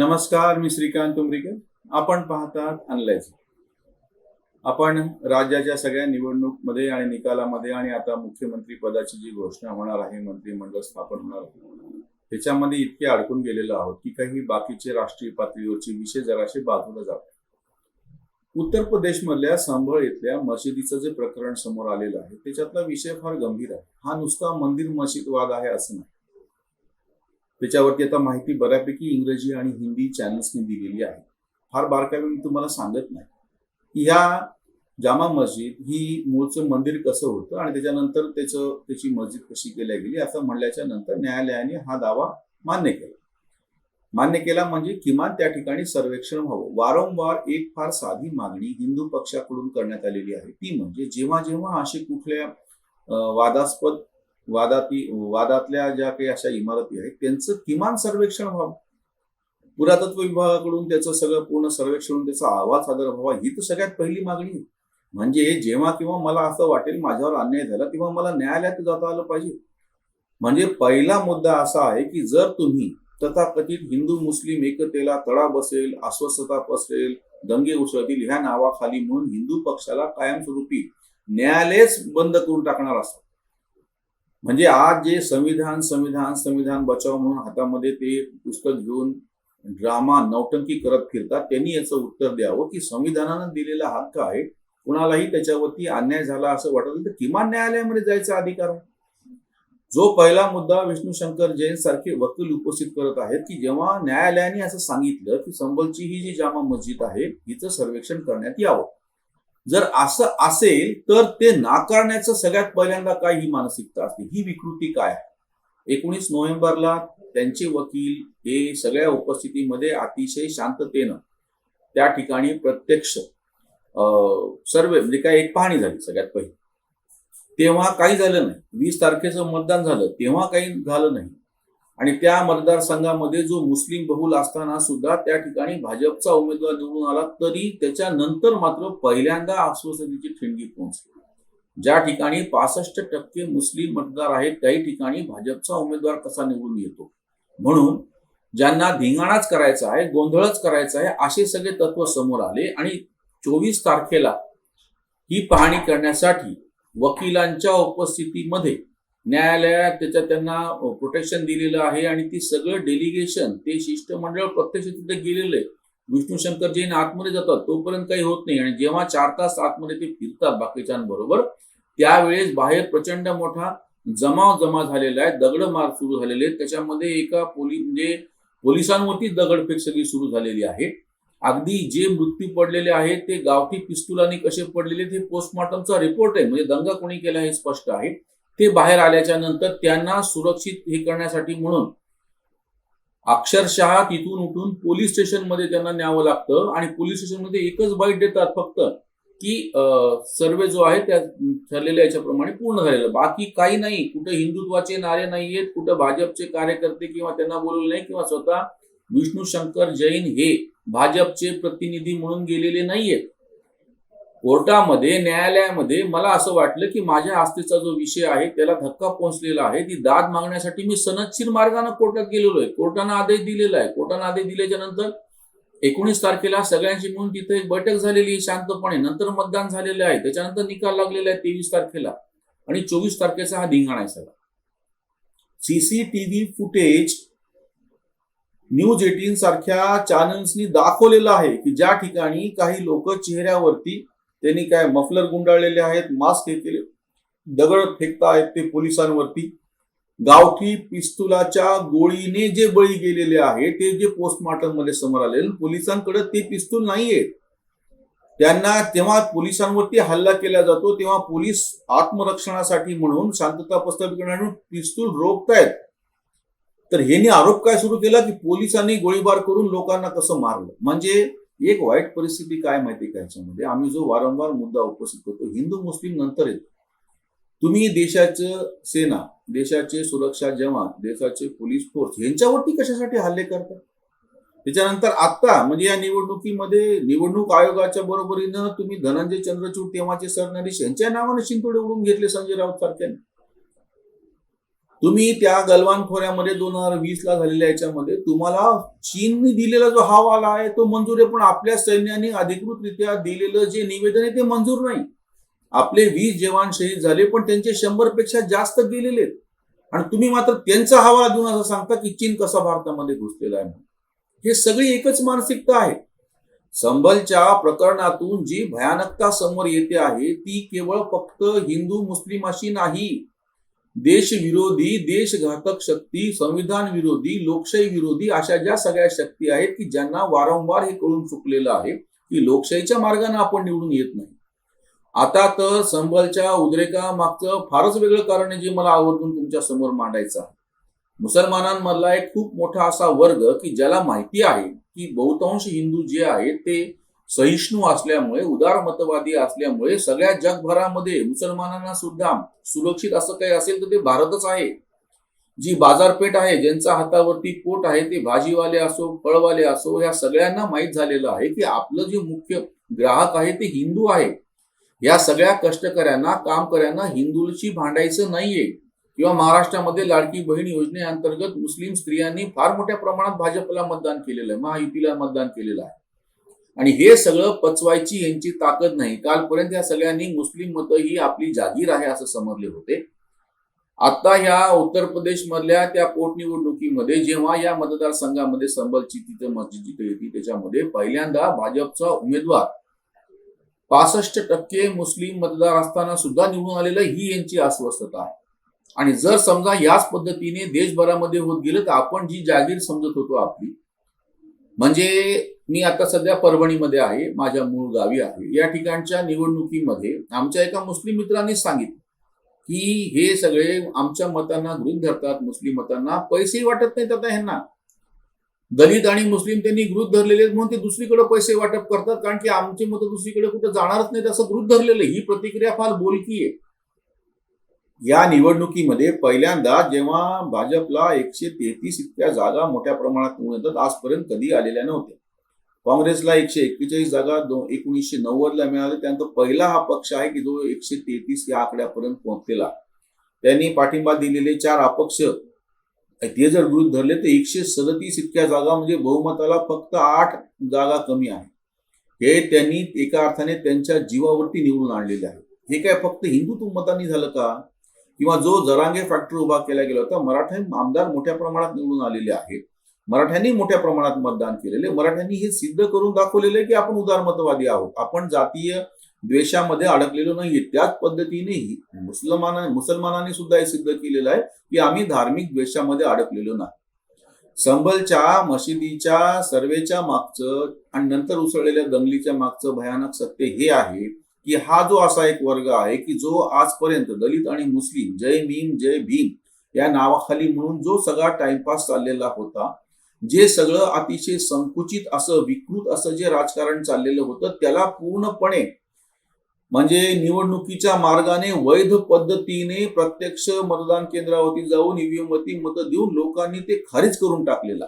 नमस्कार मी श्रीकांत उमरीकर आपण पाहतात अनलायझर आपण राज्याच्या सगळ्या निवडणूकमध्ये आणि निकालामध्ये आणि आता मुख्यमंत्री पदाची जी घोषणा होणार आहे मंत्रिमंडळ स्थापन होणार आहे त्याच्यामध्ये इतके अडकून गेलेलो आहोत की काही बाकीचे राष्ट्रीय पातळीवरचे विषय जराशे बाजूला जातात. उत्तर प्रदेश मधल्या संभळ इथल्या मशिदीचं जे प्रकरण समोर आलेलं आहे त्याच्यातला विषय फार गंभीर आहे. हा नुसता मंदिर मशीद वाद आहे असं नाही. त्याच्यावरती आता माहिती बऱ्यापैकी इंग्रजी आणि हिंदी चॅनल्सनी दिलेली आहे. फार बारकावे मी तुम्हाला सांगत नाही. ह्या जामा मस्जिद ही मूळचं मंदिर कसं होतं आणि त्याच्यानंतर त्याचं त्याची मस्जिद कशी केल्या गेली असं म्हणल्याच्या नंतर न्यायालयाने हा दावा मान्य केला. मान्य केला म्हणजे किमान त्या ठिकाणी सर्वेक्षण व्हावं. वारंवार एक फार साधी मागणी हिंदू पक्षाकडून करण्यात आलेली आहे. ती म्हणजे जेव्हा जेव्हा असे कुठल्या वादास्पद वादाती वादातल्या ज्या काही अशा इमारती आहेत त्यांचं किमान सर्वेक्षण व्हावं. पुरातत्व विभागाकडून त्याचं सगळं पूर्ण सर्वेक्षण होऊन त्याचा अहवाल सादर व्हावा ही तर सगळ्यात पहिली मागणी आहे. म्हणजे जेव्हा किंवा मला असं वाटेल माझ्यावर अन्याय झाला तेव्हा मला न्यायालयात जाता आलं पाहिजे. म्हणजे पहिला मुद्दा असा आहे की जर तुम्ही तथाकथित हिंदू मुस्लिम एकतेला तडा बसेल अस्वस्थता पसरेल दंगे उसळतील ह्या नावाखाली म्हणून हिंदू पक्षाला कायमस्वरूपी न्यायालयच बंद करून टाकणार असतात म्हणजे आज जे संविधान संविधान संविधान बचाव म्हणून हातामध्ये ते पुस्तक घेऊन ड्रामा नौटंकी करत फिरतात त्यांनी याचं उत्तर द्यावं की संविधानानं दिलेला हक्क आहे कुणालाही त्याच्यावरती अन्याय झाला असं वाटत तर किमान न्यायालयामध्ये जायचा अधिकार आहे. जो पहिला मुद्दा विष्णू शंकर जैन सारखे वकील उपस्थित करत आहेत की जेव्हा न्यायालयाने असं सांगितलं की संबलची ही जी जामा मस्जिद आहे हिचं सर्वेक्षण करण्यात यावं. जर असं असेल तर ते नाकारण्याचं सगळ्यात पहिल्यांदा काय ही मानसिकता असते? ही विकृती काय? आहे एकोणीस नोव्हेंबरला त्यांचे वकील हे सगळ्या उपस्थितीमध्ये अतिशय शांततेनं त्या ठिकाणी प्रत्यक्ष सर्वे म्हणजे काय एक पाहणी झाली सगळ्यात पहिली. तेव्हा काही झालं नाही. वीस तारखेचं मतदान झालं. तेव्हा काही झालं नाही. आणि त्या मतदारसंघामध्ये जो मुस्लिम बहुल असताना सुद्धा त्या ठिकाणी भाजपचा उमेदवार निवडून आला तरी त्याच्यानंतर मात्र पहिल्यांदा आश्वासनेची ठिणगी पोहोचली. ज्या ठिकाणी पासष्ट टक्के मुस्लिम मतदार आहेत त्याही ठिकाणी भाजपचा उमेदवार कसा निवडून येतो? म्हणून ज्यांना धिंगाणाच करायचा आहे गोंधळच करायचा आहे असे सगळे तत्व समोर आले आणि चोवीस तारखेला ही पाहणी करण्यासाठी वकिलांच्या उपस्थितीमध्ये न्यायालयात त्याच्यात त्यांना प्रोटेक्शन दिलेलं आहे आणि ती सगळं डेलिगेशन ते शिष्टमंडळ प्रत्यक्ष तिथे गेलेलं. आहे विष्णू शंकर जैन आतमध्ये जातात तोपर्यंत काही होत नाही. आणि जेव्हा चार तास आतमध्ये ते फिरतात बाकीच्यांबरोबर त्यावेळेस बाहेर प्रचंड मोठा जमाव जमा झालेला आहे. दगड मार सुरू झालेले आहेत. त्याच्यामध्ये एका पोलीस म्हणजे पोलिसांवरती दगडफेक सगळी सुरू झालेली आहे. अगदी जे मृत्यू पडलेले आहेत ते गावठी पिस्तुलाने कसे पडलेले ते पोस्टमॉर्टमचा रिपोर्ट आहे. म्हणजे दंगा कोणी केला हे स्पष्ट आहे. ते बाहेर आल्याच्यानंतर त्यांना सुरक्षित हे करण्यासाठी म्हणून अक्षरशः तिथून उठून पोलीस स्टेशनमध्ये त्यांना न्यावं लागतं. आणि पोलीस स्टेशनमध्ये एकच बाईट देतात फक्त की सर्वे जो आहे त्या ठरलेल्या याच्याप्रमाणे पूर्ण झालेलं. बाकी काही नाही. कुठं हिंदुत्वाचे नारे नाहीयेत कुठं भाजपचे कार्यकर्ते किंवा त्यांना बोलवले नाही किंवा स्वतः विष्णू शंकर जैन हे भाजपचे प्रतिनिधी म्हणून गेलेले नाहीयेत. कोर्टामध्ये न्यायालयामध्ये मला असं वाटलं की माझ्या आस्थेचा जो विषय आहे त्याला धक्का पोहोचलेला आहे ती दाद मागण्यासाठी मी सनदशीर मार्गाने कोर्टात गेलेलो आहे. कोर्टानं आदेश दिलेला आहे. कोर्टानं आदेश दिल्याच्या नंतर एकोणीस तारखेला सगळ्यांची म्हणून तिथे एक बैठक झालेली आहे शांतपणे. नंतर मतदान झालेलं आहे. त्याच्यानंतर निकाल लागलेला आहे तेवीस तारखेला. आणि चोवीस तारखेचा हा धिंगाणा आहे सगळा. सीसीटीव्ही फुटेज न्यूज एटीन सारख्या चॅनल्सनी दाखवलेलं आहे की ज्या ठिकाणी काही लोक चेहऱ्यावरती त्यांनी काय मफलर गुंडाळलेले आहेत मास्क हे केले दगड फेकतायत ते पोलिसांवरती. गावठी पिस्तुलाच्या गोळीने जे बळी गेलेले आहे ते जे पोस्टमॉर्टममध्ये समोर आले पोलिसांकडे ते पिस्तूल नाहीये. त्यांना तेव्हा पोलिसांवरती हल्ला केला जातो तेव्हा पोलीस आत्मरक्षणासाठी म्हणून शांतता प्रस्थापित करण्यासाठी पिस्तूल रोखतायत. तर ह्यांनी आरोप काय सुरू केला की पोलिसांनी गोळीबार करून लोकांना कसं मारलं? म्हणजे एक वाईट परिस्थिती काय माहिती का ह्याच्यामध्ये आम्ही जो वारंवार मुद्दा उपस्थित करतो हिंदू मुस्लिम नंतर येतो. तुम्ही देशाचं सेना देशाचे सुरक्षा जवान देशाचे पोलीस फोर्स यांच्यावरती कशासाठी हल्ले करता? त्याच्यानंतर आता म्हणजे या निवडणुकीमध्ये निवडणूक आयोगाच्या बरोबरीनं तुम्ही धनंजय चंद्रचूड तेव्हाचे सरन्यायाधीश यांच्या नावाने शिंतोडे उडून घेतले संजय राऊत सारख्याने. तुम्ही त्या गलवान खोऱ्यामध्ये दोन हजार वीस ला झालेल्या याच्यामध्ये तुम्हाला चीनने दिलेला जो हवाला आहे तो मंजूर आहे. पण आपल्या सैन्याने अधिकृतरित्या दिलेलं जे निवेदन आहे ते मंजूर नाही. आपले वीस जवान शहीद झाले पण त्यांचे शंभरपेक्षा जास्त गेलेले आहेत. आणि तुम्ही मात्र त्यांचा हवाला देऊन असं सांगता की चीन कसा भारतामध्ये घुसलेला आहे म्हणून. हे सगळी एकच मानसिकता आहे. संबलच्या प्रकरणातून जी भयानकता समोर येते आहे ती केवळ फक्त हिंदू मुस्लिम अशी नाही. देशविरोधी देशघातक शक्ती संविधान विरोधी लोकशाही विरोधी अशा ज्या सगळ्या शक्ती आहेत की ज्यांना वारंवार हे कळून चुकलेलं आहे की लोकशाहीच्या मार्गाने आपण निवडून येत नाही. आता तर संबलच्या उद्रेका मागचं फारच वेगळं कारण आहे जे मला आवर्जून तुमच्यासमोर मांडायचं आहे. मुसलमानांमधला एक खूप मोठा असा वर्ग की ज्याला माहिती आहे की बहुतांश हिंदू जे आहेत ते सहिष्णू असल्यामुळे उदारमतवादी असल्यामुळे सगळ्या जगभरामध्ये मुसलमानांना सुद्धा सुरक्षित असं काही असेल तर ते भारतच आहे. जी बाजारपेठ आहे ज्यांचा हातावरती पोट आहे ते भाजीवाले असो फळवाले असो या सगळ्यांना माहीत झालेलं आहे की आपलं जे मुख्य ग्राहक आहे ते हिंदू आहे. या सगळ्या कष्टकऱ्यांना कामकऱ्यांना हिंदूशी भांडायचं नाहीये. किंवा महाराष्ट्रामध्ये लाडकी बहीण योजनेअंतर्गत मुस्लिम स्त्रियांनी फार मोठ्या प्रमाणात भाजपला मतदान केलेलं आहे महायुतीला मतदान केलेलं आहे. आणि हे सगळं पचवायची यांची ताकद नाही. कालपर्यंत या सगळ्यांनी मुस्लिम मतं ही आपली जागीर आहे असं समजले होते. आता ह्या उत्तर प्रदेश मधल्या त्या पोटनिवडणुकीमध्ये जेव्हा या मतदारसंघामध्ये संबलची तिथे मस्जिद जिथे येते त्याच्यामध्ये पहिल्यांदा भाजपचा उमेदवार पासष्ट टक्के मुस्लिम मतदार असताना सुद्धा निवडून आलेलं ही यांची अस्वस्थता आहे. आणि जर समजा याच पद्धतीने देशभरामध्ये होत गेलं तर आपण जी जागीर समजत होतो आपली म्हणजे मी आता सध्या परभणीमध्ये आहे माझ्या मूळ गावी आहे. या ठिकाणच्या निवडणुकीमध्ये आमच्या एका मुस्लिम मित्रांनी सांगितलं की हे सगळे आमच्या मतांना गृहित धरतात मुस्लिम मतांना पैसेही वाटत नाहीत आता ह्यांना. दलित आणि मुस्लिम त्यांनी गृहित धरलेले आहेत म्हणून ते दुसरीकडे पैसे वाटप करतात कारण की आमचे मत दुसरीकडे कुठे जाणारच नाहीत असं गृहित धरलेलं ही प्रतिक्रिया फार बोलकी आहे. या निवडणुकीमध्ये पहिल्यांदा जेव्हा भाजपला एकशे तेहतीस इतक्या जागा मोठ्या प्रमाणात मिळतात आजपर्यंत कधी आलेल्या नव्हत्या. काँग्रेसला एकशे एक्केचाळीस जागा दोन एकोणीसशे नव्वदला मिळाल्या. त्यानंतर पहिला हा पक्ष आहे की जो एकशे तेहतीस या आकड्यापर्यंत पोहोचलेला. त्यांनी पाठिंबा दिलेले चार अपक्ष. ते जर विरुद्ध धरले तर एकशे सदतीस इतक्या जागा म्हणजे बहुमताला फक्त आठ जागा कमी आहे. हे त्यांनी एका अर्थाने त्यांच्या जीवावरती निवडून आणलेले आहे. हे काय फक्त हिंदुत्व मतांनी झालं का? किंवा जो जरांगे फॅक्टरी उभा केला गेला होता मराठा आमदार मोठ्या प्रमाणात निवडून आलेले आहेत. मराठ्यांनी मोठ्या प्रमाणात मतदान केलेले. मराठ्यांनी हे सिद्ध करून दाखवलेले की आपण उदारमतवादी आहोत. आपण जातीय द्वेषामध्ये अडकलेलो नाहीये. त्याच पद्धतीने मुसलमाना मुसलमानांनी सुद्धा हे सिद्ध केलेलं आहे की आम्ही धार्मिक द्वेषामध्ये अडकलेलो नाही. संभलच्या मशिदीच्या सर्वेच्या मागचं आणि नंतर उसळलेल्या दंगलीच्या मागचं भयानक सत्य हे आहे. की हा जो असा एक वर्ग आहे की जो आजपर्यंत दलित आणि मुस्लिम जय भीम जय भीम या नावाखाली म्हणून जो सगळा टाइमपास चाललेला होता जे सगळं अतिशय संकुचित असं विकृत असं जे राजकारण चाललेलं होतं त्याला पूर्णपणे म्हणजे निवडणुकीच्या मार्गाने वैध पद्धतीने प्रत्यक्ष मतदान केंद्रावरती जाऊन ईव्हीएम वरती मतं देऊन लोकांनी ते खारीज करून टाकलेला.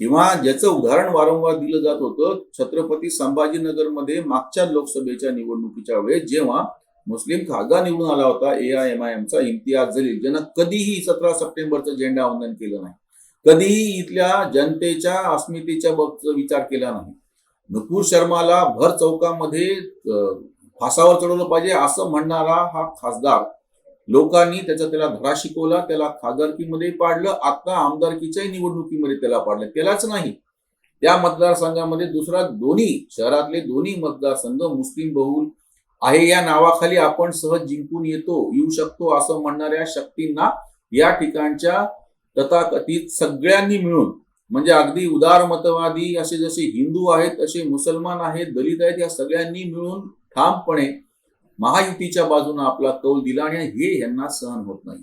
किंवा ज्याचं उदाहरण वारंवार दिलं जात होतं छत्रपती संभाजीनगरमध्ये मागच्या लोकसभेच्या निवडणुकीच्या वेळेस जेव्हा मुस्लिम खासदार निवडून आला होता ए आय एम आय एमचा इम्तियाज जलील ज्यांना कधीही सतरा सप्टेंबरचं झेंडा वंदन केलं नाही. कधीही इथल्या जनतेच्या अस्मितेच्या बाबतीत विचार केला नाही. नुपूर शर्माला भर चौकामध्ये फासावर चढवलं पाहिजे असं म्हणणारा हा खासदार लोकांनी त्याचा त्याला धडा शिकवला त्याला खासदारकीमध्ये पाडलं आता आमदारकीच्याही निवडणुकीमध्ये त्याला पाडलं. त्यालाच नाही. त्या मतदारसंघामध्ये दुसरा दोन्ही शहरातले दोन्ही मतदारसंघ मुस्लिम बहुल आहे. या नावाखाली आपण सहज जिंकून येतो येऊ शकतो असं म्हणणाऱ्या शक्तींना या ठिकाणच्या तथाकथित सगळ्यांनी मिळून म्हणजे अगदी उदारमतवादी असे जसे हिंदू आहेत तसे मुसलमान आहेत दलित आहेत या सगळ्यांनी मिळून ठामपणे महायुतीच्या बाजूने आपला कौल दिला आणि हे यांना सहन होत नाही.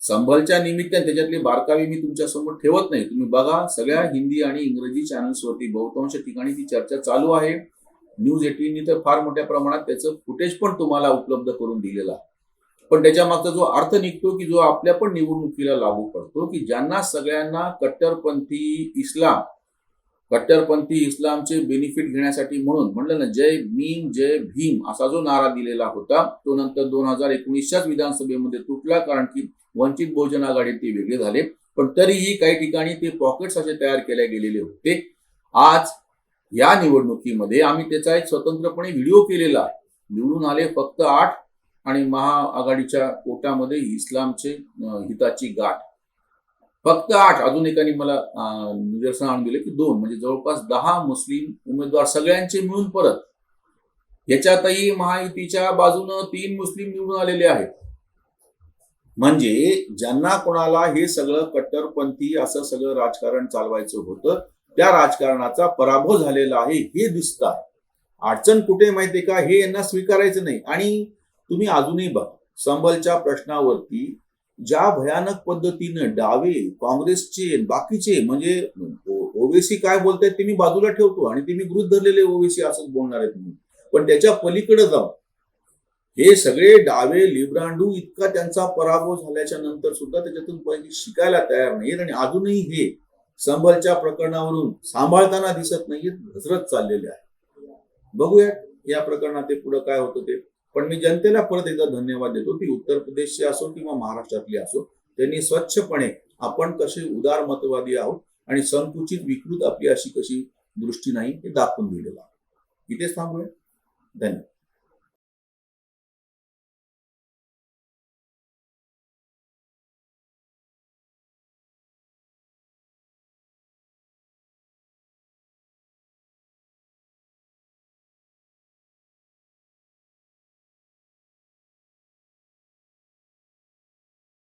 संभलच्या निमित्ताने त्याच्यातले बारकावे मी तुमच्यासमोर ठेवत नाही. तुम्ही बघा सगळ्या हिंदी आणि इंग्रजी चॅनल्सवरती बहुतांश ठिकाणी ती चर्चा चालू आहे. न्यूज एटीननी तर फार मोठ्या प्रमाणात त्याचं फुटेज पण तुम्हाला उपलब्ध करून दिलेला पण त्याच्या मागचा जो अर्थ निघतो की जो आपल्या पण निवडणुकीला लागू पडतो की ज्यांना सगळ्यांना कट्टरपंथी इस्लाम कट्टरपंथी इस्लामचे बेनिफिट घेण्यासाठी म्हणून म्हणलं ना जय भीम जय भीम असा जो नारा दिलेला होता तो नंतर दोन हजार एकोणीसच्याच विधानसभेमध्ये तुटला कारण की वंचित बहुजन आघाडी ते वेगळे झाले. पण तरीही काही ठिकाणी ते पॉकेट्स असे तयार केले गेलेले होते. आज या निवडणुकीमध्ये आम्ही त्याचा एक स्वतंत्रपणे व्हिडिओ केलेला आहे. निवडून आले फक्त आठ आणि महाआघाडीच्या कोटामध्ये इस्लामचे हिताची गाठ. फक्त आठ. अजून एकाने मला निदर्शन आणून दिले की दोन. म्हणजे जवळपास दहा मुस्लिम उमेदवार सगळ्यांचे मिळून परत. याच्यातही महायुतीच्या बाजूनं तीन मुस्लिम निवडून आलेले आहेत. म्हणजे ज्यांना कोणाला हे सगळं कट्टरपंथी असं सगळं राजकारण चालवायचं होतं त्या राजकारणाचा पराभव झालेला आहे हे दिसत आहे अडचण कुठे माहितीये का? हे यांना स्वीकारायचं नाही. आणि तुम्ही अजूनही बघा संबलच्या प्रश्नावरती ज्या भयानक पद्धतीनं डावे काँग्रेसचे बाकीचे म्हणजे ओवेसी काय बोलतायत ते मी बाजूला ठेवतो आणि ते मी गृहित धरलेले ओवेसी असंच बोलणार आहेत म्हणून. पण त्याच्या पलीकडे जाऊन हे सगळे डावे लिब्रांडू इतका त्यांचा पराभव झाल्याच्यानंतर सुद्धा त्याच्यातून पहिले शिकायला तयार नाहीत आणि अजूनही हे संभलच्या प्रकरणावरून सांभाळताना दिसत नाहीत घसरत चाललेले आहे बघूया या प्रकरणात ते पुढे काय होतं ते. पण मी जनतेला परत एकदा धन्यवाद देतो ती उत्तर प्रदेशची असो किंवा महाराष्ट्रातली असो त्यांनी स्वच्छपणे आपण कसे उदारमतवादी आहोत आणि संकुचित विकृत आपली अशी कशी दृष्टी नाही हे दाखवून दिलेलं आहे. इथेच थांबूया. धन्यवाद.